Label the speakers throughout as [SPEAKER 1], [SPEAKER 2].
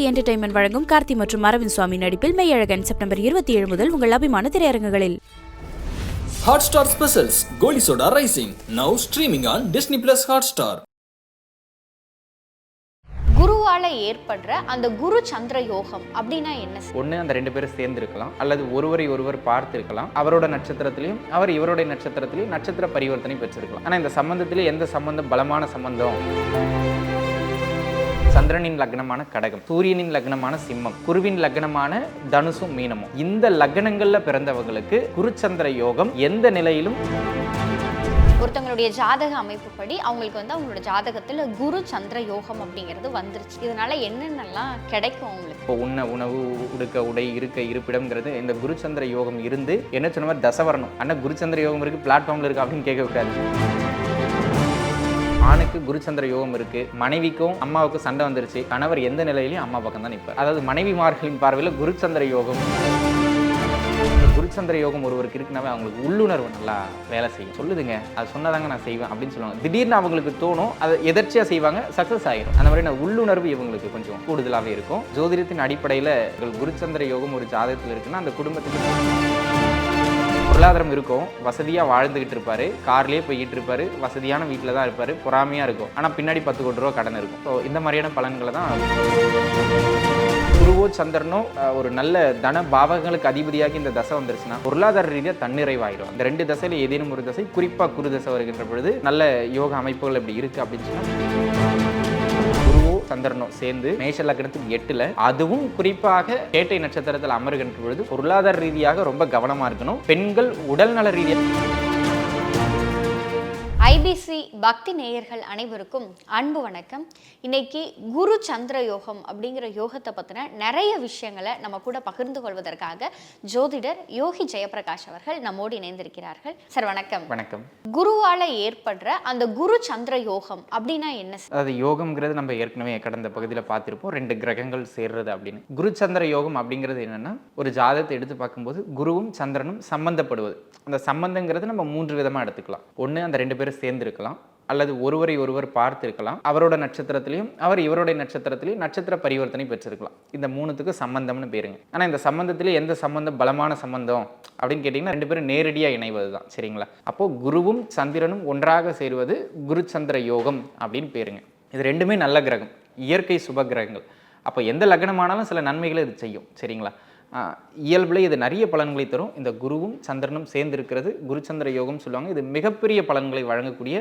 [SPEAKER 1] Suri entertainment வழங்கும் கார்த்தி மற்றும் அரவிந்த் சுவாமி நடிப்பில் மெய்யழகன். செப்டம்பர் இருபத்தி ஏழு முதல் உங்கள் அபிமான திரையரங்குகளில்.
[SPEAKER 2] Hotstar Specials Goli Soda Rising now streaming on Disney Plus Hotstar.
[SPEAKER 3] குருவால ஏற்படுற அந்த குரு சந்திர யோகம் அப்படின்னா என்ன?
[SPEAKER 4] ஒன்று அந்த ரெண்டு பேரும் சேர்ந்து இருக்கலாம் அல்லது ஒருவரை ஒருவர் பார்த்து இருக்கலாம் அவரோட நட்சத்திரத்திலையும் அவர் இவருடைய நட்சத்திரத்திலையும் நட்சத்திர பரிவர்த்தனை பெற்றிருக்கலாம். ஆனால் இந்த சம்பந்தத்திலே எந்த சம்பந்தம்? பலமான சம்பந்தம். சந்திரனின் லக்னமான கடகம் சூரியனின் லக்னமான சிம்மம் குருவின் லக்னமான தனுசும் மீனமும். இந்த லக்னங்கள்ல பிறந்தவங்களுக்கு குருச்சந்திர யோகம் எந்த நிலையிலும்
[SPEAKER 3] ஒருத்தவங்களுடைய ஜாதக அமைப்புப்படி அவங்களுக்கு வந்து அவங்களோட ஜாதகத்துல குரு சந்திர யோகம் அப்படிங்கிறது வந்துருச்சு. இதனால என்னென்னலாம் கிடைக்கும் அவங்களுக்கு?
[SPEAKER 4] இப்போ உண்ண உணவு உடுக்க உடை இருக்க இருப்பிடம்ங்கிறது இந்த குருச்சந்திர யோகம் இருந்து என்ன சொன்ன மாதிரி தசை வரணும் ஆனால் குருச்சந்திர யோகம் இருக்கு பிளாட்ஃபார்ம்ல இருக்கு அப்படின்னு கேட்க கூடாது. ஆணுக்கு குருச்சந்திர யோகம் இருக்கு மனைவிக்கும் அம்மாவுக்கும் சண்டை வந்துருச்சு கணவர் எந்த நிலையிலையும் அம்மா பக்கம் தான் நிற்பார் அதாவது மனைவிமார்களின் பார்வையில் குருச்சந்திர யோகம். குருச்சந்திர யோகம் ஒருவருக்கு இருக்குனாவே அவங்களுக்கு உள்ளுணர்வு நல்லா வேலை செய்யும். சொல்லுதுங்க அது சொன்னதாங்க நான் செய்வேன் அப்படின்னு சொல்லுவாங்க. திடீர்னு அவங்களுக்கு தோணும் அதை எதர்ச்சியாக செய்வாங்க சக்ஸஸ் ஆகிடும் அந்த மாதிரி நான் உள்ளுணர்வு இவங்களுக்கு கொஞ்சம் கூடுதலாகவே இருக்கும். ஜோதிடத்தின் அடிப்படையில் குருச்சந்திர யோகம் ஒரு ஜாதகத்தில் இருக்குன்னா அந்த குடும்பத்துக்கு பொருளாதாரம் இருக்கும். வசதியாக வாழ்ந்துகிட்டு இருப்பாரு. கார்லேயே போய்கிட்டு இருப்பாரு. வசதியான வீட்டில் தான் இருப்பாரு. பொறாமையாக இருக்கும். ஆனால் பின்னாடி பத்து கோடி ரூபா கடன் இருக்கும். ஸோ இந்த மாதிரியான பலன்களை தான் குருவோ சந்திரனோ ஒரு நல்ல தன பாவங்களுக்கு அதிபதியாகி இந்த தசை வந்துருச்சுன்னா பொருளாதார ரீதியாக தன்னிறைவாயிடும் இந்த ரெண்டு தசையில் ஏதேனும் ஒரு தசை குறிப்பாக குரு தசை வருகின்ற பொழுது நல்ல யோக அமைப்புகள் இப்படி இருக்குது அப்படின்னு சொன்னால் சந்திரனும் சேர்ந்து மேஷ லக்னத்துக்கு எட்டுல அதுவும் குறிப்பாக கேட்டை நட்சத்திரத்தில் அமருகின்ற பொழுது பொருளாதார ரீதியாக ரொம்ப கவனமா இருக்கணும். பெண்கள் உடல்நல ரீதியாக
[SPEAKER 3] ஐபிசி பக்தி நேயர்கள் அனைவருக்கும் அன்பு வணக்கம். இன்னைக்கு குரு சந்திர யோகம் அப்படிங்கிற யோகத்தை பத்தின நிறைய விஷயங்களை நம்ம கூட பகிர்ந்து கொள்வதற்காக ஜோதிடர் யோகி ஜெயபிரகாஷ் அவர்கள் நம்மோடு இணைந்திருக்கிறார்கள். சார் வணக்கம்.
[SPEAKER 4] வணக்கம்.
[SPEAKER 3] குருவால ஏற்படுற அந்த குரு சந்திர யோகம் அப்படின்னா என்ன?
[SPEAKER 4] அதாவது யோகம்ங்கிறது நம்ம ஏற்கனவே கடந்த பகுதியில் பார்த்திருப்போம். ரெண்டு கிரகங்கள் சேர்றது அப்படின்னு. குரு சந்திர யோகம் அப்படிங்கிறது என்னன்னா ஒரு ஜாதகத்தை எடுத்து பார்க்கும்போது குருவும் சந்திரனும் சம்பந்தப்படுவது. அந்த சம்பந்தங்கிறது நம்ம மூன்று விதமாக எடுத்துக்கலாம். ஒன்று அந்த ரெண்டு பேரும் சேர்ந்து இருக்கலாம் அல்லது ஒருவரை ஒருவர் பார்த்து இருக்கலாம் அவரோட நட்சத்திரத்திலையும் அவர் இவருடைய நட்சத்திரத்திலையும் நட்சத்திர பரிவர்த்தனை பெற்றிருக்கலாம். இந்த மூணுத்துக்கு சம்பந்தம்னு பேருங்க. ஆனால் இந்த சம்பந்தத்திலே எந்த சம்பந்தம் பலமான சம்பந்தம் அப்படின்னு கேட்டிங்கன்னா ரெண்டு பேரும் நேரடியாக இணைவது தான் சரிங்களா? அப்போது குருவும் சந்திரனும் ஒன்றாக சேருவது குரு சந்திர யோகம் அப்படின்னு பேருங்க. இது ரெண்டுமே நல்ல கிரகம். இயற்கை சுப கிரகங்கள். அப்போ எந்த லக்னமானாலும் சில நன்மைகளை இது செய்யும். சரிங்களா? இயல்பில் இது நிறைய பலன்களை தரும். இந்த குருவும் சந்திரனும் சேர்ந்து இருக்கிறது குருச்சந்திர யோகம் சொல்லுவாங்க. இது மிகப்பெரிய பலன்களை வழங்கக்கூடிய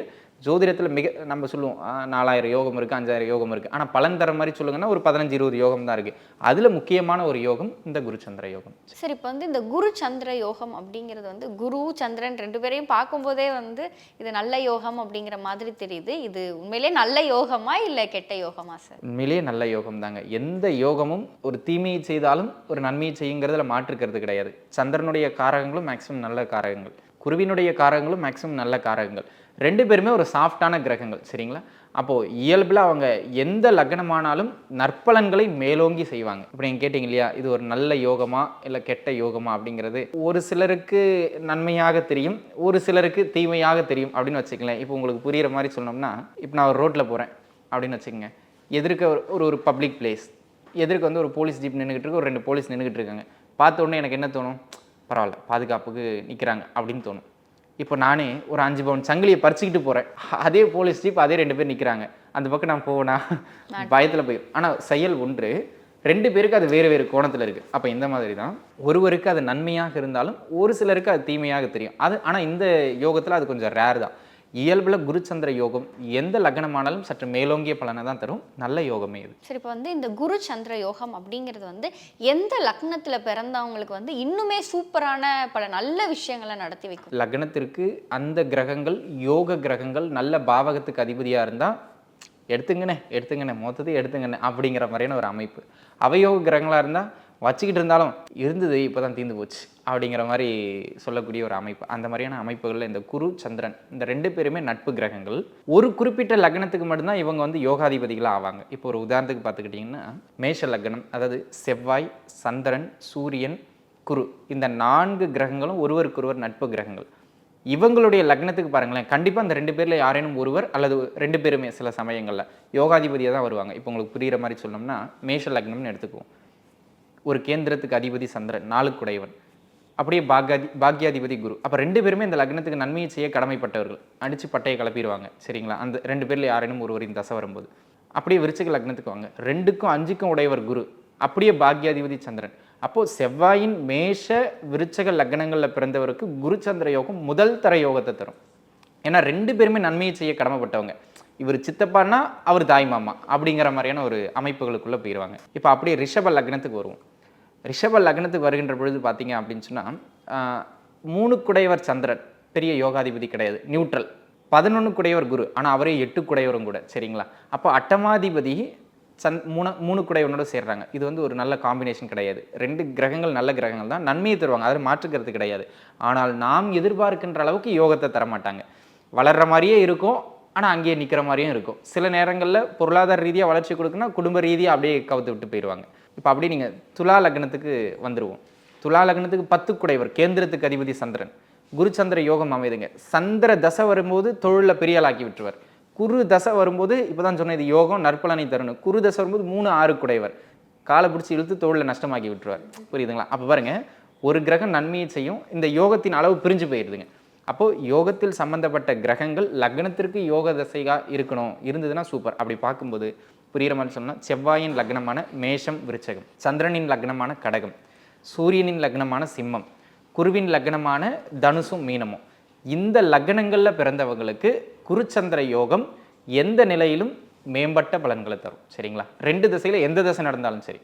[SPEAKER 4] ஜோதிடத்தில் மிக நம்ம சொல்லுவோம் நாலாயிரம் யோகம் இருக்குது அஞ்சாயிரம் யோகம் இருக்குது ஆனால் பலன் தர மாதிரி சொல்லுங்கன்னா ஒரு பதினஞ்சு இருபது யோகம் தான் இருக்குது அதில் முக்கியமான ஒரு யோகம் இந்த குருச்சந்திர யோகம்.
[SPEAKER 3] சரி இப்போ வந்து இந்த குரு சந்திர யோகம் அப்படிங்கிறது வந்து குரு சந்திரன் ரெண்டு பேரையும் பார்க்கும்போதே வந்து இது நல்ல யோகம் அப்படிங்கிற மாதிரி தெரியுது. இது உண்மையிலே நல்ல யோகமா இல்லை கெட்ட யோகமா சார்
[SPEAKER 4] உண்மையிலேயே நல்ல யோகம் தாங்க. எந்த யோகமும் ஒரு தீமையை செய்தாலும் ஒரு நன்மையை செய்யுங்கிறதுல மாற்றுக்கிறது கிடையாது. சந்திரனுடைய காரகங்களும் மேக்ஸிமம் நல்ல காரகங்கள். குருவினுடைய காரகங்களும் மேக்ஸிமம் நல்ல காரகங்கள். ரெண்டு பேருமே ஒரு சாஃப்டான கிரகங்கள் சரிங்களா? அப்போது இயல்பில் அவங்க எந்த லக்னமானாலும் நற்பலன்களை மேலோங்கி செய்வாங்க. இப்போ நீங்கள் கேட்டிங்க இல்லையா? இது ஒரு நல்ல யோகமா இல்லை கெட்ட யோகமா அப்படிங்கிறது. ஒரு சிலருக்கு நன்மையாக தெரியும் ஒரு சிலருக்கு தீமையாக தெரியும் அப்படின்னு வச்சுக்கலேன் இப்போ உங்களுக்கு புரிகிற மாதிரி சொன்னோம்னா இப்போ நான் ஒரு ரோட்டில் போகிறேன் அப்படின்னு வச்சுக்கோங்க. எதிர்க்க ஒரு ஒரு ஒரு பப்ளிக் பிளேஸ் எதிர்க்க வந்து ஒரு போலீஸ் ஜீப் நின்றுக்கிட்டு இருக்கு ஒரு ரெண்டு போலீஸ் நின்றுக்கிட்டு இருக்காங்க. பார்த்த உடனே எனக்கு என்ன தோணும்? பரவாயில்ல பாதுகாப்புக்கு நிற்கிறாங்க அப்படின்னு தோணும். இப்போ நானே ஒரு அஞ்சு பவுன் சங்கிலியை பறிச்சுக்கிட்டு போகிறேன் அதே போலீஸ் ஜீப் அதே ரெண்டு பேர் நிற்கிறாங்க அந்த பக்கம் நான் போவேனா? பயத்தில் போய் ஆனால் செயல் ஒன்று. ரெண்டு பேருக்கு அது வேறு வேறு கோணத்தில் இருக்குது அப்போ இந்த மாதிரி தான். ஒருவருக்கு அது நன்மையாக இருந்தாலும் ஒரு சிலருக்கு அது தீமையாக தெரியும். அது ஆனால் இந்த யோகத்தில் அது கொஞ்சம் ரேர் தான். இயல்பில் குருச்சந்திர யோகம் எந்த லக்னமானாலும் சற்று மேலோங்கிய பலனை தான் தரும். நல்ல யோகமே இது.
[SPEAKER 3] சரி இப்போ வந்து இந்த குரு சந்திர யோகம் அப்படிங்கிறது வந்து எந்த லக்னத்துல பிறந்தவங்களுக்கு வந்து இன்னுமே சூப்பரான பல நல்ல விஷயங்களை நடத்தி வைக்கும்?
[SPEAKER 4] லக்னத்திற்கு அந்த கிரகங்கள் யோக கிரகங்கள் நல்ல பாவகத்துக்கு அதிபதியாக இருந்தால் எடுத்துங்கண்ணே எடுத்துங்கண்ணே மொத்தத்தையும் எடுத்துங்கண்ணே அப்படிங்கிற மாதிரியான ஒரு அமைப்பு. அவயோக கிரகங்களாக இருந்தால் வச்சுக்கிட்டு இருந்தாலும் இருந்தது இப்போ தான் தீர்ந்து போச்சு அப்படிங்கிற மாதிரி சொல்லக்கூடிய ஒரு அமைப்பு. அந்த மாதிரியான அமைப்புகளில் இந்த குரு சந்திரன் இந்த ரெண்டு பேருமே நட்பு கிரகங்கள். ஒரு குறிப்பிட்ட லக்னத்துக்கு மட்டும்தான் இவங்க வந்து யோகாதிபதிகளாக ஆவாங்க. இப்போ ஒரு உதாரணத்துக்கு பார்த்துக்கிட்டிங்கன்னா மேஷ லக்னம் அதாவது செவ்வாய் சந்திரன் சூரியன் குரு இந்த நான்கு கிரகங்களும் ஒருவருக்கொருவர் நட்பு கிரகங்கள். இவங்களுடைய லக்னத்துக்கு பாருங்களேன் கண்டிப்பாக அந்த ரெண்டு பேரில் யாரேனும் ஒருவர் அல்லது ரெண்டு பேருமே சில சமயங்களில் யோகாதிபதியாக தான் வருவாங்க. இப்போ உங்களுக்கு புரிகிற மாதிரி சொல்லணும்னா மேஷ லக்னம்னு எடுத்துக்குவோம். ஒரு கேந்திரத்துக்கு அதிபதி சந்திரன் நாளுக்குடையவன். அப்படியே பாக்யாதி பாக்யாதிபதி குரு. அப்போ ரெண்டு பேருமே இந்த லக்னத்துக்கு நன்மையை செய்ய கடமைப்பட்டவர்கள். அடித்து பட்டையை கிளப்பிடுவாங்க. சரிங்களா? அந்த ரெண்டு பேரில் யாரேனும் ஒருவரின் தசை வரும்போது. அப்படியே விருச்சிக லக்னத்துக்கு வாங்க. ரெண்டுக்கும் அஞ்சுக்கும் உடையவர் குரு. அப்படியே பாக்யாதிபதி சந்திரன். அப்போது செவ்வாயின் மேஷ விருச்சக லக்னங்களில் பிறந்தவருக்கு குரு சந்திர யோகம் முதல் தர யோகத்தை தரும். ஏன்னா ரெண்டு பேருமே நன்மையை செய்ய கடமைப்பட்டவங்க. இவர் சித்தப்பான்னா அவர் தாய் மாமா அப்படிங்கிற மாதிரியான ஒரு அமைப்புகளுக்குள்ளே போயிடுவாங்க இப்போ அப்படியே ரிஷப லக்னத்துக்கு வருவோம். ரிஷப லக்னத்துக்கு வருகின்ற பொழுது பார்த்தீங்க அப்படின்னு சொன்னால் மூணு குடையவர் சந்திரன் பெரிய யோகாதிபதி கிடையாது நியூட்ரல் பதினொன்று குடையவர் குரு ஆனால் அவரே எட்டு குடையவரும் கூட சரிங்களா? அப்போ அட்டமாதிபதி சந் மூணு மூணு குடையவனோட சேர்றாங்க. இது வந்து ஒரு நல்ல காம்பினேஷன் கிடையாது. ரெண்டு கிரகங்கள் நல்ல கிரகங்கள் தான். நன்மையை தருவாங்க. அதில் மாற்றுக்கிறது கிடையாது. ஆனால் நாம் எதிர்பார்க்கின்ற அளவுக்கு யோகத்தை தரமாட்டாங்க. வளர்கிற மாதிரியே இருக்கும். ஆனால் அங்கேயே நிற்கிற மாதிரியும் இருக்கும். சில நேரங்களில் பொருளாதார ரீதியாக வளர்ச்சி கொடுக்குன்னா குடும்ப ரீதியாக அப்படியே கவுத்து விட்டு போயிடுவாங்க. இப்போ அப்படியே நீங்கள் துலா லக்னத்துக்கு வந்துடுவோம் துலா லக்னத்துக்கு பத்து குடைவர் கேந்திரத்துக்கு அதிபதி சந்திரன். குருச்சந்திர யோகம் அமைதுங்க. சந்திர தசை வரும்போது தொழிலில் பெரியாளாக்கி விட்டுருவார். குரு தசை வரும்போது இப்போ தான் சொன்னேன் இது யோகம் நற்பலனை தரணும். குரு தசை வரும்போது மூணு ஆறு குடைவர். காலை பிடிச்சி இழுத்து தொழிலில் நஷ்டமாக்கி விட்டுருவார். புரியுதுங்களா? அப்போ பாருங்க ஒரு கிரகம் நன்மையை செய்யும். இந்த யோகத்தின் அளவு பிரிஞ்சு போயிடுதுங்க. அப்போது யோகத்தில் சம்பந்தப்பட்ட கிரகங்கள் லக்னத்திற்கு யோக தசையாக இருக்கணும். இருந்ததுன்னா சூப்பர் அப்படி பார்க்கும்போது புரிகிற மாதிரி சொன்னால் செவ்வாயின் லக்னமான மேஷம் விருச்சகம் சந்திரனின் லக்னமான கடகம் சூரியனின் லக்னமான சிம்மம் குருவின் லக்னமான தனுசும் மீனமும். இந்த லக்னங்களில் பிறந்தவங்களுக்கு குருச்சந்திர யோகம் எந்த நிலையிலும் மேம்பட்ட பலன்களை தரும். சரிங்களா? ரெண்டு திசையில் எந்த திசை நடந்தாலும் சரி.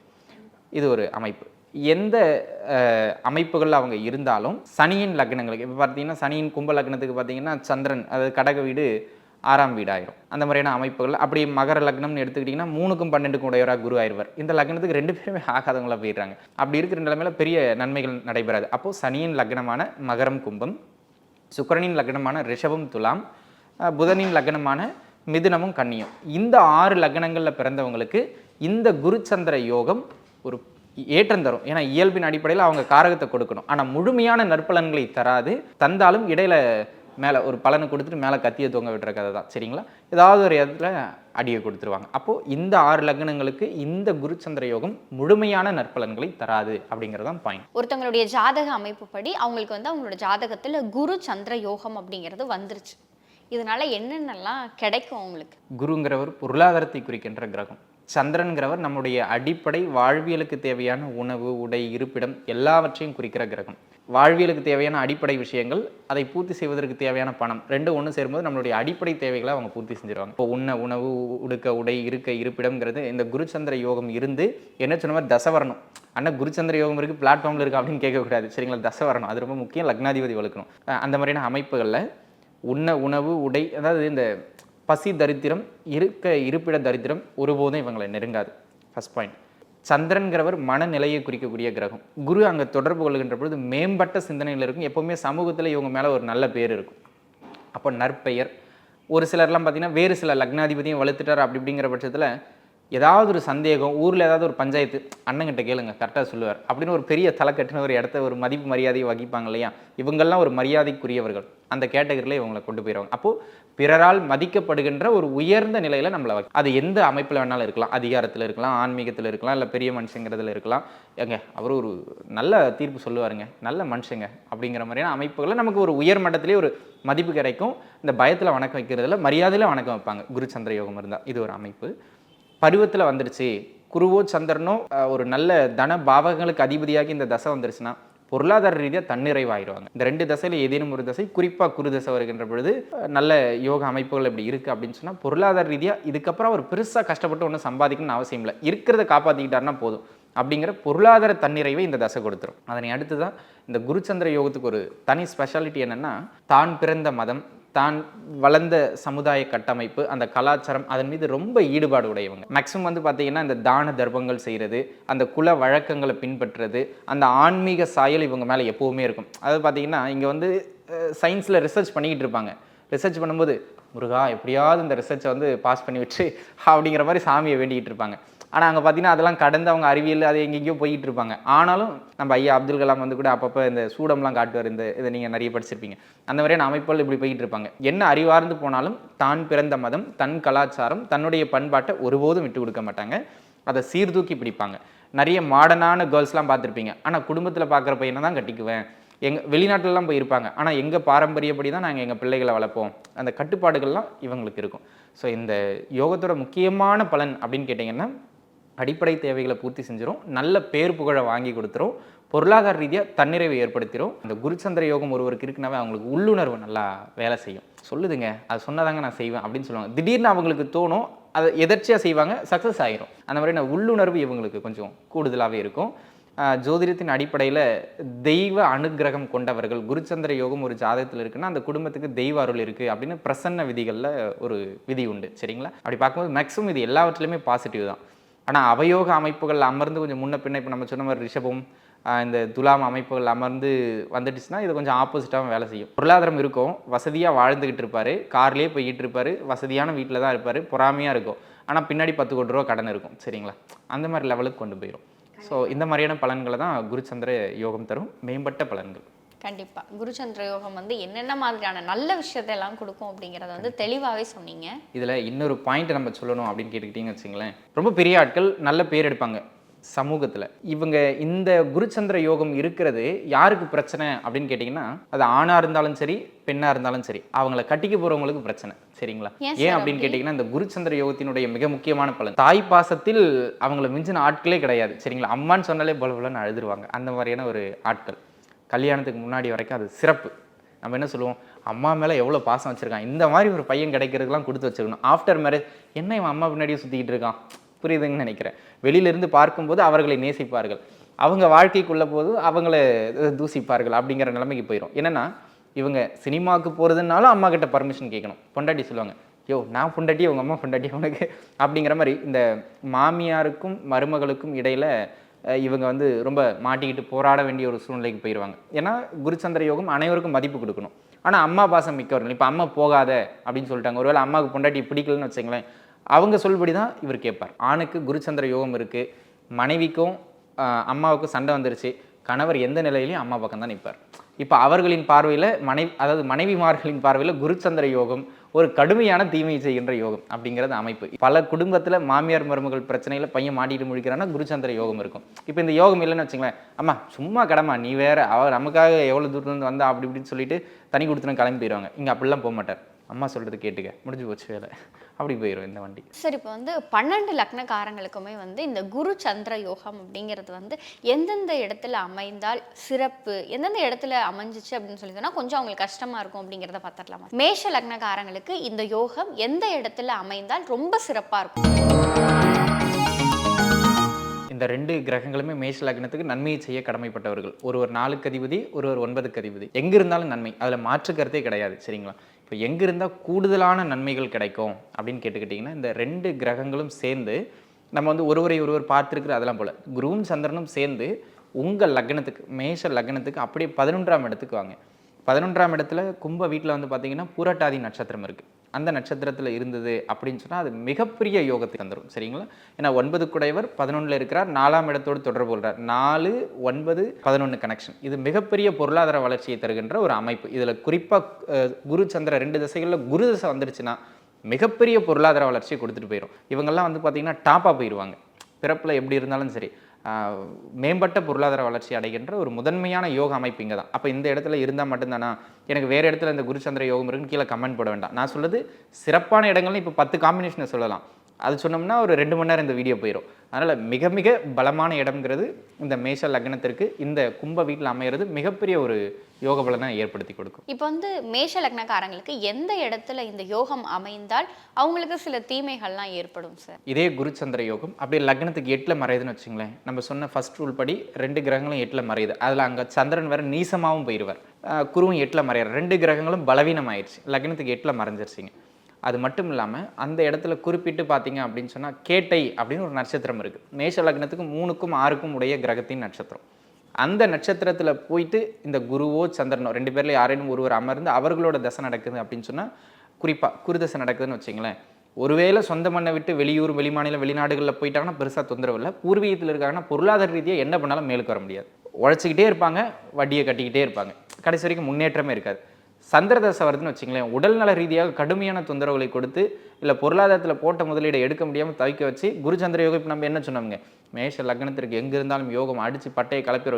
[SPEAKER 4] இது ஒரு அமைப்பு. எந்த அமைப்புகளில் அவங்க இருந்தாலும் சனியின் லக்னங்களுக்கு இப்போ பார்த்தீங்கன்னா சனியின் கும்ப லக்னத்துக்கு பார்த்தீங்கன்னா சந்திரன் அதாவது கடக வீடு ஆறாம் வீடாயிரும். அந்த மாதிரியான அமைப்புகள். அப்படி மகர லக்னம்னு எடுத்துக்கிட்டிங்கன்னா மூணுக்கும் பன்னெண்டுக்கும் உடையவராக குரு ஆயிடுவார். இந்த லக்னத்துக்கு ரெண்டு பேருமே ஆகாதவங்களாக போயிடுறாங்க. அப்படி இருக்கிற நிலைமையில பெரிய நன்மைகள் நடைபெறாது. அப்போது சனியின் லக்னமான மகரம் கும்பம் சுக்கரனின் லக்னமான ரிஷபம் துலாம் புதனின் லக்னமான மிதுனமும் கன்னியும். இந்த ஆறு லக்னங்களில் பிறந்தவங்களுக்கு இந்த குருச்சந்திர யோகம் ஒரு ஏற்றம் தரும். ஏன்னா இயல்பின் அடிப்படையில் அவங்க காரகத்தை கொடுக்கணும். ஆனால் முழுமையான நற்பலன்களை தராது. தந்தாலும் இடையில மேலே ஒரு பலனை கொடுத்துட்டு மேலே கத்தியை தொங்க விடுற கதை தான். சரிங்களா? ஏதாவது ஒரு இடத்துல அடியை கொடுத்துருவாங்க. அப்போது இந்த ஆறு லக்னங்களுக்கு இந்த குருச்சந்திர யோகம் முழுமையான நற்பலன்களை தராது அப்படிங்கிறது தான் பாயிண்ட்
[SPEAKER 3] ஒருத்தவங்களுடைய ஜாதக அமைப்புப்படி அவங்களுக்கு வந்து அவங்களோட ஜாதகத்துல குரு சந்திர யோகம் அப்படிங்கிறது வந்துருச்சு. இதனால என்னென்னலாம் கிடைக்கும் அவங்களுக்கு?
[SPEAKER 4] குருங்கிறவர் பொருளாதாரத்தை குறிக்கின்ற கிரகம். சந்திரன்கிறவர் நம்முடைய அடிப்படை வாழ்வியலுக்கு தேவையான உணவு உடை இருப்பிடம் எல்லாவற்றையும் குறிக்கிற கிரகம். வாழ்வியலுக்கு தேவையான அடிப்படை விஷயங்கள் அதை பூர்த்தி செய்வதற்கு தேவையான பணம். ரெண்டு ஒன்று சேரும்போது நம்மளுடைய அடிப்படை தேவைகளை அவங்க பூர்த்தி செஞ்சிருவாங்க. இப்போ உண்ண உணவு உடுக்க உடை இருக்க இருப்பிடம்ங்கிறது இந்த குருச்சந்திர யோகம் இருந்து என்ன சொன்ன மாதிரி தசை ஆனால் குருச்சந்திர யோகம் இருக்குது பிளாட்ஃபார்மில் இருக்குது அப்படின்னு கேட்கக்கூடாது. சரிங்களா? தசவரணம். அது ரொம்ப முக்கியம். லக்னாதிபதி வளர்க்கணும். அந்த மாதிரியான அமைப்புகளில் உண்ண உணவு உடை அதாவது இந்த பசி தரித்திரம் இருக்க இருப்பிட தரித்திரம் ஒருபோதும் இவங்களை நெருங்காது. ஃபர்ஸ்ட் பாயிண்ட் சந்திரன்கிறவர் மனநிலையை குறிக்கக்கூடிய கிரகம். குரு அங்கே தொடர்பு கொள்கின்ற பொழுது மேம்பட்ட சிந்தனைகள் இருக்கும். எப்போவுமே சமூகத்தில் இவங்க மேலே ஒரு நல்ல பேர் இருக்கும். அப்போ நற்பெயர். ஒரு சிலர்லாம் பார்த்தீங்கன்னா வேறு சில லக்னாதிபதியும் வளர்த்துட்டார் அப்படி இப்படிங்கிற பட்சத்தில் ஏதாவது ஒரு சந்தேகம் ஊரில் ஏதாவது ஒரு பஞ்சாயத்து அண்ணங்கிட்ட கேளுங்க கரெக்டாக சொல்லுவார். அப்படின்னு ஒரு பெரிய தலைக்கட்டுன ஒரு இடத்த ஒரு மதிப்பு மரியாதையை வகிப்பாங்க இல்லையா? இவங்கெல்லாம் ஒரு மரியாதைக்குரியவர்கள். அந்த கேட்டகரியில் இவங்களை கொண்டு போயிடுவாங்க அப்போது பிறரால் மதிக்கப்படுகின்ற ஒரு உயர்ந்த நிலையில் நம்மளை அது எந்த அமைப்பில் வேணாலும் இருக்கலாம். அதிகாரத்தில் இருக்கலாம் ஆன்மீகத்தில் இருக்கலாம் இல்லை பெரிய மனுஷங்கிறதுல இருக்கலாம். ஏங்க அவர் ஒரு நல்ல தீர்ப்பு சொல்லுவாருங்க. நல்ல மனுஷங்க அப்படிங்கிற மாதிரியான அமைப்புகளை நமக்கு ஒரு உயர் மட்டத்திலே ஒரு மதிப்பு கிடைக்கும். இந்த பயத்தில் வணக்கம் வைக்கிறதுல மரியாதையில் வணக்கம் வைப்பாங்க. குரு சந்திர யோகம் இருந்தால் இது ஒரு அமைப்பு. பருவத்தில் வந்துடுச்சு. குருவோ சந்திரனோ ஒரு நல்ல தன பாவகங்களுக்கு அதிபதியாகி இந்த தசை வந்துருச்சுன்னா பொருளாதார ரீதியாக தன்னிறைவாயிடுவாங்க இந்த ரெண்டு தசையில் ஏதேனும் ஒரு தசை குறிப்பாக குரு தசை வருகின்ற பொழுது நல்ல யோக அமைப்புகள் இப்படி இருக்குது அப்படின்னு சொன்னால் பொருளாதார ரீதியாக இதுக்கப்புறம் அவர் பெருசாக கஷ்டப்பட்டு ஒன்றும் சம்பாதிக்கணும்னு அவசியம் இல்லை. இருக்கிறத காப்பாற்றிக்கிட்டாருன்னா போதும். அப்படிங்கிற பொருளாதார தன்னிறைவை இந்த தசை கொடுத்துரும். அதனை அடுத்து தான் இந்த குருச்சந்திர யோகத்துக்கு ஒரு தனி ஸ்பெஷாலிட்டி என்னென்னா தான் பிறந்த மதம் தான் வளர்ந்த சமுதாய கட்டமைப்பு அந்த கலாச்சாரம் அதன் மீது ரொம்ப ஈடுபாடு உடையவங்க. மேக்ஸிமம் வந்து பார்த்தீங்கன்னா இந்த தான தர்மங்கள் செய்கிறது அந்த குல வழக்கங்களை பின்பற்றுறது அந்த ஆன்மீக சாயல் இவங்க மேலே எப்போவுமே இருக்கும். அதாவது பார்த்தீங்கன்னா இங்கே வந்து சயின்ஸில் ரிசர்ச் பண்ணிக்கிட்டு இருப்பாங்க. ரிசர்ச் பண்ணும்போது முருகா எப்படியாவது இந்த ரிசர்ச்சை வந்து பாஸ் பண்ணி வச்சு அப்படிங்கிற மாதிரி சாமியை வேண்டிக்கிட்டு இருப்பாங்க. ஆனால் அங்கே பார்த்தீங்கன்னா அதெல்லாம் கடந்து அவங்க அறிவியல் அது எங்கெங்கேயோ போயிட்டு இருப்பாங்க. ஆனாலும் நம்ம ஐயா அப்துல் கலாம் வந்து கூட அப்பப்போ இந்த சூடம்லாம் காட்டுவார் இந்த இதை நீங்கள் நிறைய படிச்சிருப்பீங்க. அந்த மாதிரியான அமைப்புகள் இப்படி போயிட்டு இருப்பாங்க. என்ன அறிவார்ந்து போனாலும் தான் பிறந்த மதம் தன் கலாச்சாரம் தன்னுடைய பண்பாட்டை ஒருபோதும் விட்டு கொடுக்க மாட்டாங்க. அதை சீர்தூக்கி பிடிப்பாங்க. நிறைய மாடர்னான கேர்ள்ஸ்லாம் பார்த்துருப்பீங்க. ஆனால் குடும்பத்தில் பார்க்குற பையனை தான் கட்டிக்குவேன்? எங்கள் வெளிநாட்டிலலாம் போயிருப்பாங்க. ஆனால் எங்கள் பாரம்பரியப்படி தான் நாங்கள் எங்கள் பிள்ளைகளை வளர்ப்போம். அந்த கட்டுப்பாடுகள்லாம் இவங்களுக்கு இருக்கும். ஸோ இந்த யோகத்தோட முக்கியமான பலன் அப்படின்னு கேட்டிங்கன்னா அடிப்படை தேவைகளை பூர்த்தி செஞ்சிடும் நல்ல பேர் புகழை வாங்கி கொடுத்துரும். பொருளாதார ரீதியாக தன்னிறைவை ஏற்படுத்திடும் அந்த குருச்சந்திர யோகம் ஒருவருக்கு இருக்குனாவே அவங்களுக்கு உள்ளுணர்வு நல்லா வேலை செய்யும். சொல்லுதுங்க. அது சொன்னதாங்க நான் செய்வேன் அப்படின்னு சொல்லுவாங்க. திடீர்னு அவங்களுக்கு தோணும் அதை எதர்ச்சியாக செய்வாங்க சக்ஸஸ் ஆகிரும் அந்த மாதிரி நான் உள்ளுணர்வு இவங்களுக்கு கொஞ்சம் கூடுதலாகவே இருக்கும். ஜோதிடத்தின் அடிப்படையில் தெய்வ அனுக்கிரகம் கொண்டவர்கள் குருச்சந்திர யோகம் ஒரு ஜாதகத்தில் இருக்குன்னா அந்த குடும்பத்துக்கு தெய்வ அருள் இருக்குது அப்படின்னு பிரசன்ன விதிகளில் ஒரு விதி உண்டு. சரிங்களா? அப்படி பார்க்கும்போது மேக்ஸிமம் இது எல்லாவற்றிலுமே பாசிட்டிவ் தான். ஆனால் அவயோக அமைப்புகள் அமர்ந்து கொஞ்சம் முன்ன பின்ன இப்போ நம்ம சொன்ன மாதிரி ரிஷபம் இந்த துலாம் அமைப்புகள் அமர்ந்து வந்துடுச்சுன்னா இது கொஞ்சம் ஆப்போசிட்டாகவும் வேலை செய்யும். பொருளாதாரம் இருக்கும். வசதியாக வாழ்ந்துக்கிட்டு இருப்பார். கார்லேயே போய்கிட்டு இருப்பார். வசதியான வீட்டில் தான் இருப்பார். பொறாமையாக இருக்கும். ஆனால் பின்னாடி பத்து கோடி ரூபா கடன் இருக்கும். சரிங்களா? அந்த மாதிரி லெவலுக்கு கொண்டு போயிடும் ஸோ இந்த மாதிரியான பலன்களை தான் குருச்சந்திர யோகம் தரும். மேம்பட்ட பலன்கள்.
[SPEAKER 3] கண்டிப்பா. குருச்சந்திர யோகம் வந்து என்னென்ன மாதிரியான நல்ல விஷயத்தை எல்லாம் கொடுக்கும் அப்படிங்கறத வந்து தெளிவாவே சொன்னீங்க.
[SPEAKER 4] இதில் இன்னொரு பாயிண்ட் நம்ம சொல்லணும் அப்படின்னு கேட்டுக்கிட்டீங்கன்னு வச்சுங்களேன். ரொம்ப பெரிய ஆட்கள் நல்ல பேர் எடுப்பாங்க சமூகத்தில். இவங்க இந்த குருச்சந்திர யோகம் இருக்கிறது யாருக்கு பிரச்சனை அப்படின்னு கேட்டிங்கன்னா அது ஆணாக இருந்தாலும் சரி பெண்ணாக இருந்தாலும் சரி அவங்கள கட்டிக்க போகிறவங்களுக்கு பிரச்சனை. சரிங்களா?
[SPEAKER 3] ஏன்
[SPEAKER 4] அப்படின்னு
[SPEAKER 3] அப்படி?
[SPEAKER 4] கேட்டிங்கன்னா இந்த குருச்சந்திர யோகத்தினுடைய மிக முக்கியமான பலன். தாய் பாசத்தில் அவங்கள மிஞ்சின ஆட்களே கிடையாது. சரிங்களா? அம்மான்னு சொன்னாலே பல பலன்னு அழுதுருவாங்க. அந்த மாதிரியான ஒரு ஆட்கள். கல்யாணத்துக்கு முன்னாடி வரைக்கும் அது சிறப்பு. நம்ம என்ன சொல்லுவோம்? அம்மா மேலே எவ்வளோ பாசம் வச்சுருக்கான். இந்த மாதிரி ஒரு பையன் கிடைக்கிறதுக்குலாம் கொடுத்து வச்சுருக்கணும். ஆஃப்டர் மேரேஜ் என்ன இவன் அம்மா பின்னாடியே சுற்றிக்கிட்டு இருக்கான்? புரியுதுன்னு நினைக்கிறேன். வெளியிலிருந்து பார்க்கும்போது அவர்களை நேசிப்பார்கள். அவங்க வாழ்க்கைக்குள்ள போது அவங்கள தூசிப்பார்கள் அப்படிங்கிற நிலைமைக்கு போயிடும் என்னென்னா இவங்க சினிமாவுக்கு போகிறதுனாலும் அம்மா கிட்ட பர்மிஷன் கேட்கணும். பொண்டாட்டி சொல்லுவாங்க யோ நான் பொண்டாட்டி உங்கள் அம்மா பொண்டாட்டி உனக்கு. அப்படிங்கிற மாதிரி இந்த மாமியாருக்கும் மருமகளுக்கும் இடையில இவங்க வந்து ரொம்ப மாட்டிக்கிட்டு போராட வேண்டிய ஒரு சூழ்நிலைக்கு போயிடுவாங்க ஏன்னா குருச்சந்திர யோகம் அனைவருக்கும் மதிப்பு கொடுக்கணும். ஆனால் அம்மா பாசம் மிக்கவர்கள். இப்போ அம்மா போகாத அப்படின்னு சொல்லிட்டாங்க. ஒருவேளை அம்மாவுக்கு பொண்டாட்டி பிடிக்கலன்னு வச்சுங்களேன் அவங்க சொல்படி தான் இவர் கேட்பார். ஆணுக்கு குருச்சந்திர யோகம் இருக்குது மனைவிக்கும் அம்மாவுக்கும் சண்டை வந்துருச்சு. கணவர் எந்த நிலையிலையும் அம்மா பக்கம் தான் நிற்பார் இப்போ அவர்களின் பார்வையில் மனை அதாவது மனைவிமார்களின் பார்வையில் குருச்சந்திர யோகம் ஒரு கடுமையான தீமை செய்கின்ற யோகம் அப்படிங்கிறது அமைப்பு. பல குடும்பத்தில் மாமியார் மருமகள் பிரச்சனையில் பையன் மாட்டிட்டு முழிக்கிறான்னா குருச்சந்திர யோகம் இருக்கும். இப்போ இந்த யோகம் இல்லைன்னு வச்சுங்களேன் அம்மா சும்மா கடமா நீ வேற அவர் நமக்காக எவ்வளோ தூரத்துலேருந்து வந்தா அப்படி இப்படின்னு சொல்லிட்டு தனி கொடுத்துன்னு கிளம்பி போயிடுவாங்க இங்கே அப்படிலாம் போக மாட்டார். அம்மா சொல்கிறது கேட்டுக்க முடிஞ்சு போச்சு வேலை. அப்படி போயிடும் இந்த வண்டி.
[SPEAKER 3] சரி இப்போ வந்து பன்னெண்டு லக்னக்காரங்களுக்குமே வந்து இந்த குரு சந்திர யோகம் அப்படிங்கிறது வந்து எந்தெந்த இடத்துல அமைந்தால் சிறப்பு எந்தெந்த இடத்துல அமைஞ்சிச்சு அப்படின்னு சொல்லி சொன்னா கொஞ்சம் அவங்களுக்கு கஷ்டமா இருக்கும் அப்படிங்கிறத பார்த்துடலாமா? மேஷ லக்னக்காரங்களுக்கு இந்த யோகம் எந்த இடத்துல அமைந்தால் ரொம்ப சிறப்பா இருக்கும்?
[SPEAKER 4] இந்த ரெண்டு கிரகங்களுமே மேஷ லக்னத்துக்கு நன்மையை செய்ய கடமைப்பட்டவர்கள். ஒருவர் நாலுக்கு அதிபதி ஒருவர் ஒன்பதுக்கு அதிபதி. எங்க இருந்தாலும் நன்மை. அதில் மாற்று கருத்தே கிடையாது சரிங்களா? இப்போ எங்கே இருந்தால் கூடுதலான நன்மைகள் கிடைக்கும் அப்படின்னு கேட்டுக்கிட்டிங்கன்னா இந்த ரெண்டு கிரகங்களும் சேர்ந்து நம்ம வந்து ஒருவரை ஒருவர் பார்த்துருக்குற அதெல்லாம் போல் குருவும் சந்திரனும் சேர்ந்து உங்கள் லக்னத்துக்கு மேஷ லக்னத்துக்கு அப்படியே பதினொன்றாம் இடத்துக்கு வாங்க. பதினொன்றாம் இடத்துல கும்ப வீட்டில் வந்து பார்த்தீங்கன்னா பூரட்டாதி நட்சத்திரம் இருக்குது அந்த நட்சத்திரத்தில் இருந்தது அப்படின்னு சொன்னால் அது மிகப்பெரிய யோகத்தை தந்துடும் சரிங்களா? ஏன்னா ஒன்பது குடைவர் பதினொன்றில் இருக்கிறார். நாலாம் இடத்தோடு தொடர்பு கொள்கிறார் நாலு ஒன்பது பதினொன்று கனெக்ஷன் இது மிகப்பெரிய பொருளாதார வளர்ச்சியை தருகின்ற ஒரு அமைப்பு. இதில் குறிப்பாக குரு சந்திர ரெண்டு திசைகளில் குரு தசை வந்துருச்சுன்னா மிகப்பெரிய பொருளாதார வளர்ச்சியை கொடுத்துட்டு போயிடும் இவங்கெல்லாம் வந்து பார்த்திங்கன்னா டாப்பாக போயிடுவாங்க பிறப்பில் எப்படி இருந்தாலும் சரி. மேம்பட்ட பொருளாதார வளர்ச்சி அடைகின்ற ஒரு முதன்மையான யோக அமைப்பு இங்கே தான். அப்போ இந்த இடத்துல இருந்தால் மட்டும்தானா? எனக்கு வேறு இடத்துல இந்த குருச்சந்திர யோகம் இருக்குன்னு கீழே கமெண்ட் போட வேண்டாம். நான் சொல்லுது சிறப்பான இடங்கள்னு இப்போ பத்து காம்பினேஷனை சொல்லலாம். அது சொன்னோம்னா ஒரு ரெண்டு மணி நேரம் இந்த வீடியோ போயிடும் அதனால் மிக மிக பலமான இடம்ங்கிறது இந்த மேஷ லக்னத்திற்கு இந்த கும்ப வீட்டில் அமையிறது மிகப்பெரிய ஒரு யோக பலனை ஏற்படுத்தி கொடுக்கும்.
[SPEAKER 3] இப்போ வந்து மேஷ லக்னக்காரங்களுக்கு எந்த இடத்துல இந்த யோகம் அமைந்தால் அவங்களுக்கு சில தீமைகள்லாம் ஏற்படும் சார்?
[SPEAKER 4] இதே குருச்சந்திர யோகம் அப்படியே லக்னத்துக்கு எட்டில் மறையுதுன்னு வச்சுங்களேன். நம்ம சொன்ன ஃபர்ஸ்ட் ரூல் படி ரெண்டு கிரகங்களும் எட்டில் மறையுது. அதில் அங்கே சந்திரன் வேற நீசமாகவும் போயிடுவார் குருவும் எட்டில் மறையார் ரெண்டு கிரகங்களும் பலவீனம் ஆயிடுச்சு லக்னத்துக்கு எட்டில் மறைஞ்சிருச்சிங்க. அது மட்டும் இல்லாமல் அந்த இடத்துல குறிப்பிட்டு பார்த்தீங்க அப்படின்னு சொன்னால் கேட்டை அப்படின்னு ஒரு நட்சத்திரம் இருக்குது மேஷ லக்னத்துக்கு மூணுக்கும் ஆறுக்கும் உடைய கிரகத்தின் நட்சத்திரம். அந்த நட்சத்திரத்தில் போயிட்டு இந்த குருவோ சந்திரனோ ரெண்டு பேரில் யாரேனும் ஒருவர் அமர்ந்து அவர்களோட தசை நடக்குது அப்படின்னு சொன்னால் குறிப்பாக குருதசை நடக்குதுன்னு வச்சிங்களேன் ஒருவேளை சொந்த மண்ணை விட்டு வெளியூர் வெளிமாநிலம் வெளிநாடுகளில் போயிட்டாங்கன்னா பெருசாக தொந்தரவு இல்லை. பூர்வீகத்தில் இருக்காங்கன்னா பொருளாதார ரீதியாக என்ன பண்ணாலும் மேலுக்கு வர முடியாது. உழைச்சிக்கிட்டே இருப்பாங்க வட்டியை கட்டிக்கிட்டே இருப்பாங்க. கடைசி வரைக்கும் முன்னேற்றமே இருக்காது. சந்திரதசை வருதுன்னு வச்சுங்களேன் உடல்நல ரீதியாக கடுமையான தொந்தரவுகளை கொடுத்து இல்லை பொருளாதாரத்தில் போட்ட முதலீடை எடுக்க முடியாமல் தவிக்க வச்சு குருச்சந்திர யோகம் இப்போ நம்ம என்ன சொன்னோம்ங்க மேஷ லக்னத்திற்கு எங்கே இருந்தாலும் யோகம் அடித்து பட்டையை கிளப்பி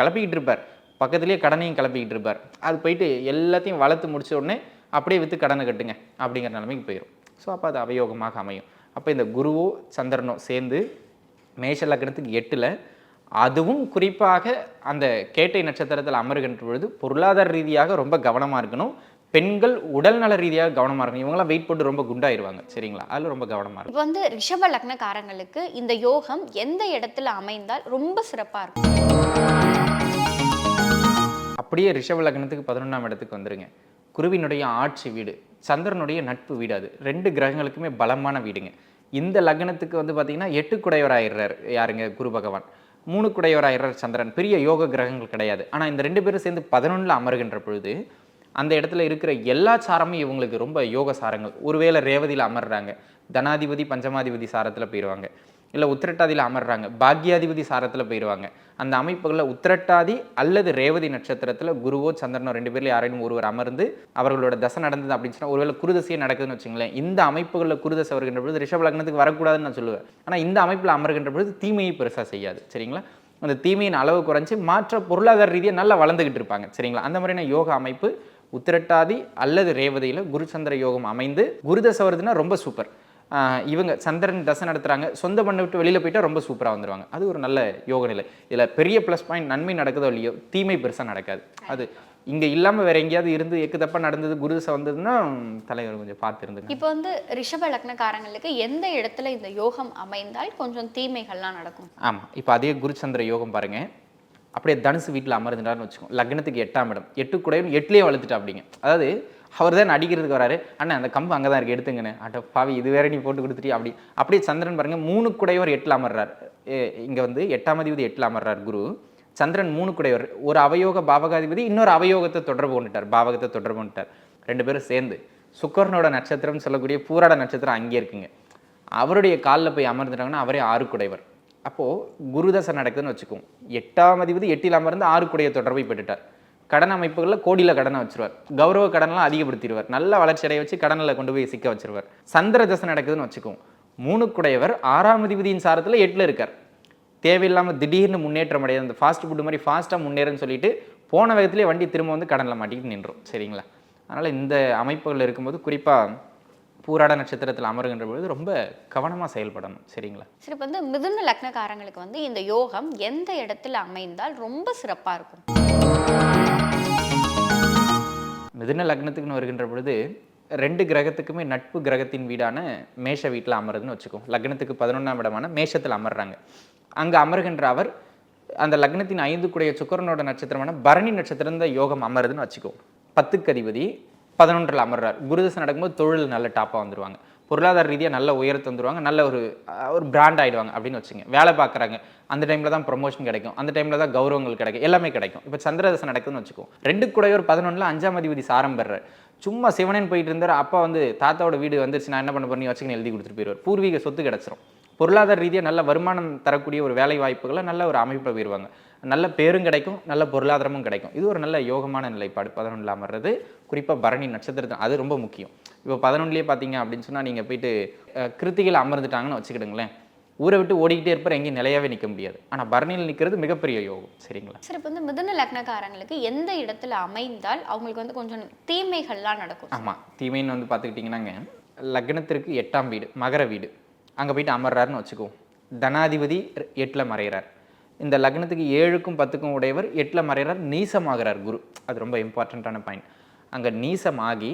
[SPEAKER 4] கலப்பிக்கிட்டு இருப்பார். பக்கத்துலேயே கடனையும் கிளப்பிக்கிட்டு இருப்பார். அது போயிட்டு எல்லாத்தையும் வளர்த்து முடிச்ச உடனே அப்படியே விற்று கடனை கட்டுங்க அப்படிங்கிற நிலைமைக்கு போயிடும் ஸோ அப்போ அது அவயோகமாக அமையும். அப்போ இந்த குருவோ சந்திரனோ சேர்ந்து மேஷ லக்னத்துக்கு எட்டில் அதுவும் குறிப்பாக அந்த கேட்டை நட்சத்திரத்தில் அமருகின்ற பொழுது பொருளாதார ரீதியாக ரொம்ப கவனமாக இருக்கணும். பெண்கள் உடல்நல ரீதியாக கவனமாக இருக்கணும். இவங்களாம் வெயிட் போட்டு ரொம்ப குண்டாயிருவாங்க. சரிங்களா? அதில் ரொம்ப கவனமாக இருக்கும்
[SPEAKER 3] இப்போ வந்து ரிஷப லக்னக்காரங்களுக்கு இந்த யோகம் எந்த இடத்துல அமைந்தால் ரொம்ப சிறப்பா இருக்கும்?
[SPEAKER 4] அப்படியே ரிஷப லக்னத்துக்கு பதினொன்றாம் இடத்துக்கு வந்துருங்க. குருவினுடைய ஆட்சி வீடு சந்திரனுடைய நட்பு வீடு அது. ரெண்டு கிரகங்களுக்குமே பலமான வீடுங்க. இந்த லக்னத்துக்கு வந்து பார்த்தீங்கன்னா எட்டு குடையவராயிடுறார் யாருங்க? குரு பகவான். மூணு சந்திரன். பெரிய யோக கிரகங்கள் கிடையாது. ஆனால் இந்த ரெண்டு பேரும் சேர்ந்து பதினொன்றில் அமருகின்ற பொழுது அந்த இடத்துல இருக்கிற எல்லா சாரமும் இவங்களுக்கு ரொம்ப யோக சாரங்கள் ஒருவேளை ரேவதியில் அமர்றாங்க. தனாதிபதி பஞ்சமாதிபதி சாரத்தில் போயிடுவாங்க இல்லை உத்திரட்டாதியில் அமர்றாங்க. பாக்யாதிபதி சாரத்தில் போயிடுவாங்க அந்த அமைப்புகளில் உத்திரட்டாதி அல்லது ரேவதி நட்சத்திரத்தில் குருவோ சந்திரனோ ரெண்டு பேரில் யாரேனும் ஒருவர் அமர்ந்து அவர்களோட தசை நடந்தது அப்படின்னு சொன்னால் ஒருவேளை குருதசையே நடக்குதுன்னு வச்சுங்களேன் இந்த அமைப்புகளில் குருதசை வருகின்ற பொழுது ரிஷப லக்னத்துக்கு வரக்கூடாதுன்னு நான் சொல்லுவேன். ஆனால் இந்த அமைப்பில் அமர்கின்ற பொழுது தீமையை பெருசாக செய்யாது. சரிங்களா? அந்த தீமையின் அளவு குறைஞ்சி மாற்ற பொருளாதார ரீதியாக நல்லா வளர்ந்துக்கிட்டு இருப்பாங்க. சரிங்களா? அந்த மாதிரியான யோக அமைப்பு உத்திரட்டாதி அல்லது ரேவதியில் குருச்சந்திர யோகம் அமைந்து குருதசை வருதுன்னா ரொம்ப சூப்பர். இவங்க சந்திரன் தசை நடத்துகிறாங்க சொந்த பண்ணை விட்டு வெளியில் போயிட்டா ரொம்ப சூப்பராக வந்துடுவாங்க அது ஒரு நல்ல யோக நிலை. இதில் பெரிய ப்ளஸ் பாயிண்ட் நன்மை நடக்குதோ இல்லையோ தீமை பெருசாக நடக்காது. அது இங்கே இல்லாமல் வேற எங்கேயாவது இருந்து எக்கு தப்பா நடந்தது குருதசை வந்ததுன்னா தலைவர் கொஞ்சம் பார்த்து இருந்துங்க
[SPEAKER 3] இப்போ வந்து ரிஷப லக்னக்காரங்களுக்கு எந்த இடத்துல இந்த யோகம் அமைந்தால் கொஞ்சம் தீமைகள்லாம் நடக்கும்?
[SPEAKER 4] ஆமாம் இப்போ அதே குருச்சந்திர யோகம் பாருங்க. அப்படியே தனுசு வீட்டில் அமர்ந்துட்டான்னு வச்சுக்கோங்க. லக்னத்துக்கு எட்டாம் இடம். எட்டு கூடயும் எட்டுலேயே வளர்த்துட்டா அப்படிங்க அதாவது அவர் தான் அடிக்கிறதுக்கு வராரு. அண்ணன் அந்த கம்பு அங்கே தான் இருக்குது எடுத்துங்கண்ணே. அட்ட பாவி இது வேற நீ போட்டு கொடுத்துட்டி அப்படி அப்படியே சந்திரன் பாருங்கள் மூணு குடையவர் எட்டில் அமர்றார். இங்கே வந்து எட்டாம் அதிபதி எட்டில் அமர்றார் குரு. சந்திரன் மூணு குடையவர் ஒரு அவயோக பாவகாதிபதி இன்னொரு அவயோகத்தை தொடர்பு கொண்டுட்டார் பாவகத்தை தொடர்பு கொண்டுட்டார். ரெண்டு பேரும் சேர்ந்து. சுக்கரனோட நட்சத்திரம் சொல்லக்கூடிய பூராட நட்சத்திரம் அங்கே இருக்குங்க. அவருடைய காலில் போய் அமர்ந்துட்டாங்கன்னா அவரே ஆறு குடைவர். அப்போது குருதசை நடக்குதுன்னு வச்சுக்கோம் எட்டாம் அதிபதி எட்டில் அமர்ந்து ஆறு குடைய தொடர்பை பெற்றுட்டார். கடன் அமைப்புகளில் கோடியில் கடனை வச்சிருவார். கௌரவ கடனெல்லாம் அதிகப்படுத்திடுவார். நல்ல வளர்ச்சி அடைய வச்சு கடனில் கொண்டு போய் சிக்க வச்சிருவார். சந்திர தசை நடக்குதுன்னு வச்சுக்கோம் மூணுக்குடையவர் ஆறாம் அதிபதியின் சாரத்தில் எட்டில் இருக்கார். தேவையில்லாமல் திடீர்னு முன்னேற்றம் அடையாது. அந்த ஃபாஸ்ட் ஃபுட் மாதிரி ஃபாஸ்ட்டாக முன்னேறன்னு சொல்லிட்டு போன வேகத்திலே வண்டி திரும்ப வந்து கடனில் மாட்டிக்கிட்டு நின்றோம். சரிங்களா? அதனால் இந்த அமைப்புகள் இருக்கும்போது குறிப்பாக பூராட நட்சத்திரத்தில் அமருகின்ற பொழுது ரொம்ப கவனமாக செயல்படணும். சரிங்களா?
[SPEAKER 3] சரி இப்போ வந்து மிதுன லக்னக்காரங்களுக்கு வந்து இந்த யோகம் எந்த இடத்துல அமைந்தால் ரொம்ப சிறப்பாக இருக்கும்?
[SPEAKER 4] மிதுன லக்னத்துக்குன்னு வருகின்ற பொழுது ரெண்டு கிரகத்துக்குமே நட்பு கிரகத்தின் வீடான மேஷ வீட்டில் அமருதுன்னு வச்சுக்கோ. லக்னத்துக்கு பதினொன்றாம் இடமான மேஷத்தில் அமர்றாங்க. அங்கே அமர்கின்ற அவர் அந்த லக்னத்தின் ஐந்து கூடிய சுக்கரனோட நட்சத்திரமான பரணி நட்சத்திரம் தான் யோகம் அமருதுன்னு வச்சுக்கோ. பத்துக்கு அதிபதி பதினொன்றில் அமர்றார். குருதசன் நடக்கும்போது தொழில் நல்ல டாப்பாக வந்துடுவாங்க பொருளாதார ரீதியாக நல்ல உயரத்து வந்துடுவாங்க நல்ல ஒரு ஒரு பிராண்ட் ஆயிடுவாங்க அப்படின்னு வச்சுங்க. வேலை பார்க்குறாங்க. அந்த டைமில் தான் ப்ரொமோஷன் கிடைக்கும். அந்த டைமில் தான் கௌரவங்கள் கிடைக்கும். எல்லாமே கிடைக்கும். இப்போ சந்திரதசை நடக்குதுன்னு வச்சுக்கோ ரெண்டு கூடையோ ஒரு பதினொன்றில் அஞ்சாம் அதிபதி சாரம் பெறார். சும்மா சிவனன் போயிட்டு இருந்தார். அப்பா வந்து தாத்தாவோட வீடு வந்துருச்சு. நான் என்ன பண்ண பண்ணி வச்சுக்கன்னு எழுதி கொடுத்துட்டு போயிடுவார். பூர்வீக சொத்து கிடச்சிரும். பொருளாதார ரீதியாக நல்ல வருமானம் தரக்கூடிய ஒரு வேலை வாய்ப்புகளை நல்ல ஒரு அமைப்பை போயிடுவாங்க நல்ல பேரும் கிடைக்கும் நல்ல பொருளாதாரமும் கிடைக்கும். இது ஒரு நல்ல யோகமான நிலைப்பாடு. பதினொன்றில் அமர்றது குறிப்பாக பரணி நட்சத்திரத்தில் அது ரொம்ப முக்கியம். இப்போ பதினொன்றுலேயே பார்த்தீங்க அப்படின்னு சொன்னால் நீங்கள் போயிட்டு அஹ், கிருத்திகையில் அமர்ந்துட்டாங்கன்னு வச்சுக்கிடுங்களேன். ஊரை விட்டு ஓடிக்கிட்டே இருப்பார் எங்கேயும் நிலையாவே நிற்க முடியாது. ஆனால் பரணியில் நிற்கிறது மிகப்பெரிய யோகம். சரிங்களா?
[SPEAKER 3] சரி இப்போ வந்து மிதுன லக்னக்காரங்களுக்கு எந்த இடத்துல அமைந்தால் அவங்களுக்கு வந்து கொஞ்சம் தீமைகள்லாம் நடக்கும்?
[SPEAKER 4] ஆமாம் தீமைன்னு வந்து பார்த்துக்கிட்டிங்கன்னாங்க லக்னத்திற்கு எட்டாம் வீடு மகர வீடு. அங்கே போயிட்டு அமர்றாருன்னு வச்சுக்குவோம் தனாதிபதி எட்டில் மறைகிறார் இந்த லக்னத்துக்கு ஏழுக்கும் பத்துக்கும் உடையவர் எட்டில் மறைகிறார் நீசமாகிறார் குரு. அது ரொம்ப இம்பார்ட்டண்ட்டான பாயிண்ட் அங்கே நீசமாகி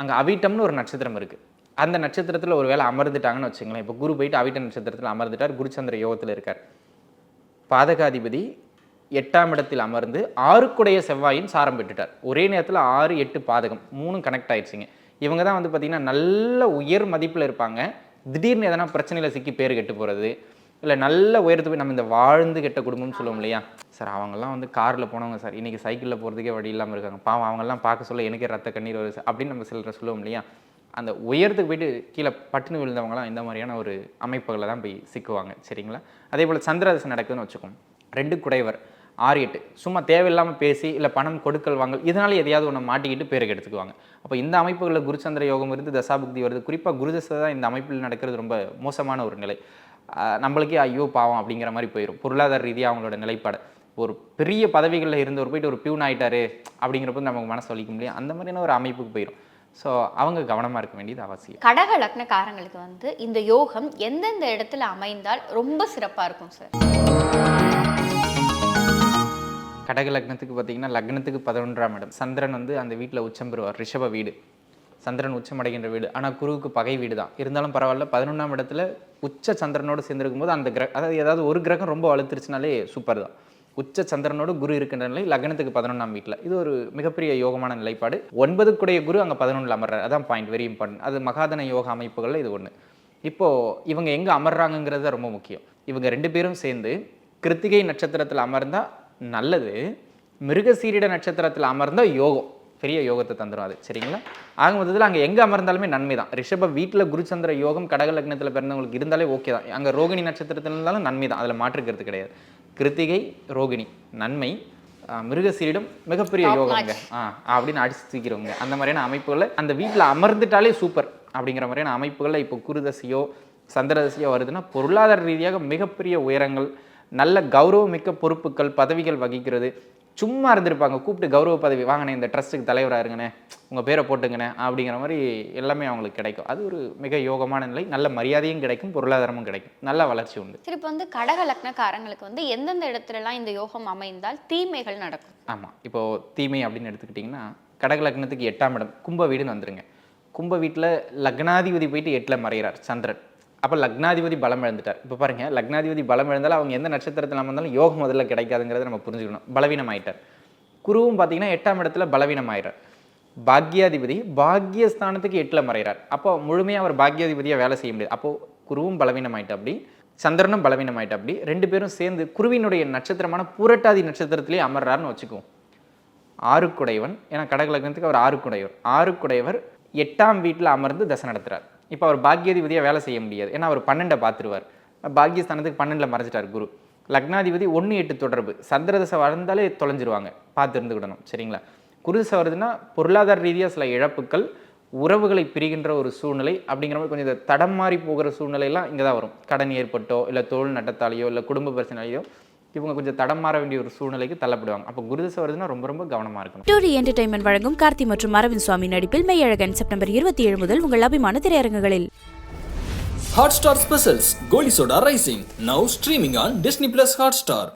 [SPEAKER 4] அங்கே அவிட்டம்னு ஒரு நட்சத்திரம் இருக்குது அந்த நட்சத்திரத்தில் ஒரு வேளை அமர்ந்துட்டாங்கன்னு வச்சுங்களேன். இப்போ குரு போயிட்டு அவிட்ட நட்சத்திரத்தில் அமர்ந்துட்டார் குருச்சந்திர யோகத்தில் இருக்கார். பாதகாதிபதி எட்டாம் இடத்தில் அமர்ந்து ஆறுக்குடைய செவ்வாயின் சாரம் பெற்றுட்டார். ஒரே நேரத்தில் ஆறு எட்டு பாதகம் மூணும் கனெக்ட் ஆயிடுச்சுங்க. இவங்க தான் வந்து பார்த்திங்கன்னா நல்ல உயர் மதிப்பில் இருப்பாங்க. திடீர்னு எதனா பிரச்சனையில் சிக்கி பேர் கெட்டு போகிறது இல்லை நல்ல உயரத்து போய் நம்ம இந்த வாழ்ந்து கெட்ட குடும்பம்னு சொல்லுவோம் இல்லையா? சார் அவங்கெல்லாம் வந்து காரில் போனவங்க சார். இன்றைக்கி சைக்கிளில் போகிறதுக்கே வழி இல்லாமல் இருக்காங்க. பாவம் அவங்கெல்லாம் பார்க்க சொல்ல எனக்கே ரத்த கண்ணீர் வருது சார். அப்படின்னு நம்ம சிலரை சொல்லுவோம் இல்லையா? அந்த உயரத்துக்கு போயிட்டு கீழே பட்டுன்னு விழுந்தவங்களாம் இந்த மாதிரியான ஒரு அமைப்புகளை தான் போய் சிக்குவாங்க. சரிங்களா? அதே போல் சந்திரதசை நடக்குதுன்னு வச்சுக்கோங்க. ரெண்டு குடைவர் ஆறு எட்டு. சும்மா தேவையில்லாமல் பேசி இல்லை பணம் கொடுக்கல் வாங்கல் இதனால் எதையாவது ஒன்று மாட்டிக்கிட்டு பேருக்கு எடுத்துக்குவாங்க. அப்போ இந்த அமைப்புகளில் குருச்சந்திர யோகம் இருந்து தசாபுக்தி வருது. குறிப்பாக குருதசை தான் இந்த அமைப்பில் நடக்கிறது ரொம்ப மோசமான ஒரு நிலை. நம்மளுக்கே ஐயோ பாவம் அப்படிங்கிற மாதிரி போயிடும் பொருளாதார ரீதியாக அவங்களோட நிலைப்பாடு. ஒரு பெரிய பதவிகளில் இருந்தவர் போயிட்டு ஒரு பியூன் ஆயிட்டாரு அப்படிங்கிறப்ப நமக்கு மனசு வலிக்க முடியும். அந்த மாதிரியான ஒரு அமைப்புக்கு போயிடும் ஸோ அவங்க கவனமாக இருக்க வேண்டியது அவசியம்.
[SPEAKER 3] கடக லக்னக்காரங்களுக்கு வந்து இந்த யோகம் எந்தெந்த இடத்துல அமைந்தால் ரொம்ப சிறப்பா இருக்கும் சார்
[SPEAKER 4] கடக லக்னத்துக்கு பார்த்தீங்கன்னா லக்னத்துக்கு பதினொன்றாம் இடம். சந்திரன் வந்து அந்த வீட்டில் உச்சம் பெறுவார். ரிஷப வீடு. சந்திரன் உச்சமடைகின்ற வீடு. ஆனால் குருவுக்கு பகை வீடு தான் இருந்தாலும் பரவாயில்ல பதினொன்றாம் இடத்துல உச்ச சந்திரனோடு சேர்ந்துருக்கும் போது அந்த கிர அதாவது ஏதாவது ஒரு கிரகம் ரொம்ப வலுத்துருச்சுனாலே சூப்பர் தான் உச்ச சந்திரனோடு குரு இருக்கின்ற நிலை லக்னத்துக்கு பதினொன்றாம் வீட்டில் இது ஒரு மிகப்பெரிய யோகமான நிலைப்பாடு. ஒன்பதுக்குடைய குரு அங்கே பதினொன்றில் அமர்றாரு. அதான் பாயிண்ட் வெரி இம்பார்ட்டன்ட் அது மகாதன யோக அமைப்புகளில் இது ஒன்று இப்போது இவங்க எங்கே அமர்றாங்கங்கிறது தான் ரொம்ப முக்கியம். இவங்க ரெண்டு பேரும் சேர்ந்து கிருத்திகை நட்சத்திரத்தில் அமர்ந்தால் நல்லது மிருகசீரிட நட்சத்திரத்தில் அமர்ந்தால் யோகம். பெரிய யோகத்தை தந்துடும் அது சரிங்களா? ஆக மொத்தத்தில் அங்கே எங்கே அமர்ந்தாலுமே நன்மை தான். ரிஷப வீட்டில் குருச்சந்திர யோகம் கடக லக்னத்தில் பிறந்தவங்களுக்கு இருந்தாலே ஓகே தான். அங்கே ரோகிணி நட்சத்திரத்தில் இருந்தாலும் நன்மை தான். அதில் மாற்றுக்கிறது கிடையாது. கிருத்திகை ரோகிணி நன்மை. மிருகசீரிடம் மிகப்பெரிய யோகங்க. ஆ அப்படின்னு அடிச்சு தூக்கிறவங்க அந்த மாதிரியான அமைப்புகளை அந்த வீட்டில் அமர்ந்துட்டாலே சூப்பர் அப்படிங்கிற மாதிரியான அமைப்புகளில் இப்போ குருதசையோ சந்திரதசையோ வருதுன்னா பொருளாதார ரீதியாக மிகப்பெரிய உயரங்கள் நல்ல கௌரவமிக்க பொறுப்புகள் பதவிகள் வகிக்கிறது. சும்மா இருந்திருப்பாங்க. கூப்பிட்டு கௌரவ பதவி வாங்கினே இந்த ட்ரஸ்ட்டுக்கு தலைவராக இருங்கண்ணே உங்கள் பேரை போட்டுங்கண்ணே அப்படிங்கிற மாதிரி எல்லாமே அவங்களுக்கு கிடைக்கும். அது ஒரு மிக யோகமான நிலை. நல்ல மரியாதையும் கிடைக்கும் பொருளாதாரமும் கிடைக்கும். நல்ல வளர்ச்சி உண்டு.
[SPEAKER 3] சரி இப்போ வந்து கடக லக்னக்காரங்களுக்கு வந்து எந்தெந்த இடத்துலலாம் இந்த யோகம் அமைந்தால் தீமைகள் நடக்கும்?
[SPEAKER 4] ஆமாம் இப்போது தீமை அப்படின்னு எடுத்துக்கிட்டிங்கன்னா கடக லக்னத்துக்கு எட்டாம் இடம் கும்ப வீடுன்னு வந்துருங்க. கும்ப வீட்டில் லக்னாதிபதி போயிட்டு எட்டில் மறைகிறார் சந்திரன். அப்போ லக்னாதிபதி பலம் இழந்துட்டார். இப்போ பாருங்கள் லக்னாதிபதி பலம் இழந்தாலும் அவங்க எந்த நட்சத்திரத்தில் அமர்ந்தாலும் யோகம் முதல்ல கிடைக்காதுங்கிறத நம்ம புரிஞ்சுக்கணும். பலவீனம் ஆயிட்டார் குருவும் பார்த்தீங்கன்னா எட்டாம் இடத்துல பலவீனம் ஆயிடுறார் பாக்யாதிபதி பாக்யஸ்தானத்துக்கு எட்டில் மறைகிறார். அப்போ முழுமையாக அவர் பாக்யாதிபதியாக வேலை செய்ய முடியாது. அப்போ குருவும் பலவீனம் ஆயிட்டா அப்படி சந்திரனும் பலவீனம் ஆயிட்டா அப்படி ரெண்டு பேரும் சேர்ந்து குருவினுடைய நட்சத்திரமான பூரட்டாதி நட்சத்திரத்திலே அமர்றாருன்னு வச்சுக்குவோம். ஆறுக்குடையவன் ஏன்னா கடக லக்னத்துக்கு அவர் ஆறுக்குடையவர். ஆறுக்குடையவர் எட்டாம் வீட்டில் அமர்ந்து தசை நடத்துகிறார் இப்போ அவர் பாக்யாதிபதியாக வேலை செய்ய முடியாது. ஏன்னா அவர் பன்னெண்டை பார்த்துருவார். பாக்யஸ்தானத்துக்கு பன்னெண்டில் மறைச்சிட்டார் குரு. லக்னாதிபதி ஒன்று எட்டு தொடர்பு. சந்திரதசை வளர்ந்தாலே தொலைஞ்சிருவாங்க. பார்த்து இருந்துக்கிடணும் சரிங்களா? குருதிசை வருதுன்னா பொருளாதார ரீதியாக சில இழப்புக்கள் உறவுகளை பிரிகின்ற ஒரு சூழ்நிலை அப்படிங்கிற மாதிரி கொஞ்சம் தடம் மாறி போகிற சூழ்நிலையெல்லாம் இங்கே தான் வரும். கடன் ஏற்பட்டோ இல்லை தொழில் நட்டத்தாலேயோ இல்லை குடும்ப பிரச்சனையோ இவங்க கொஞ்சம் தடம் மாற வேண்டிய ஒரு சூழ்நிலைக்கு தள்ளப்படுவாங்க. அப்போ குருதசை வருதுன்னா ரொம்ப ரொம்ப கவனமாக இருக்கணும்.
[SPEAKER 1] டூரி என்டர்டைன்மெண்ட் வழங்கும் கார்த்தி மற்றும் அரவிந்த் சுவாமி நடிப்பில் மெய்யழகன் செப்டம்பர் இருபத்தி ஏழு முதல் உங்கள் அபிமான திரையரங்குகளில்.
[SPEAKER 2] Hotstar Specials Goli Soda Rising now streaming on Disney Plus Hotstar.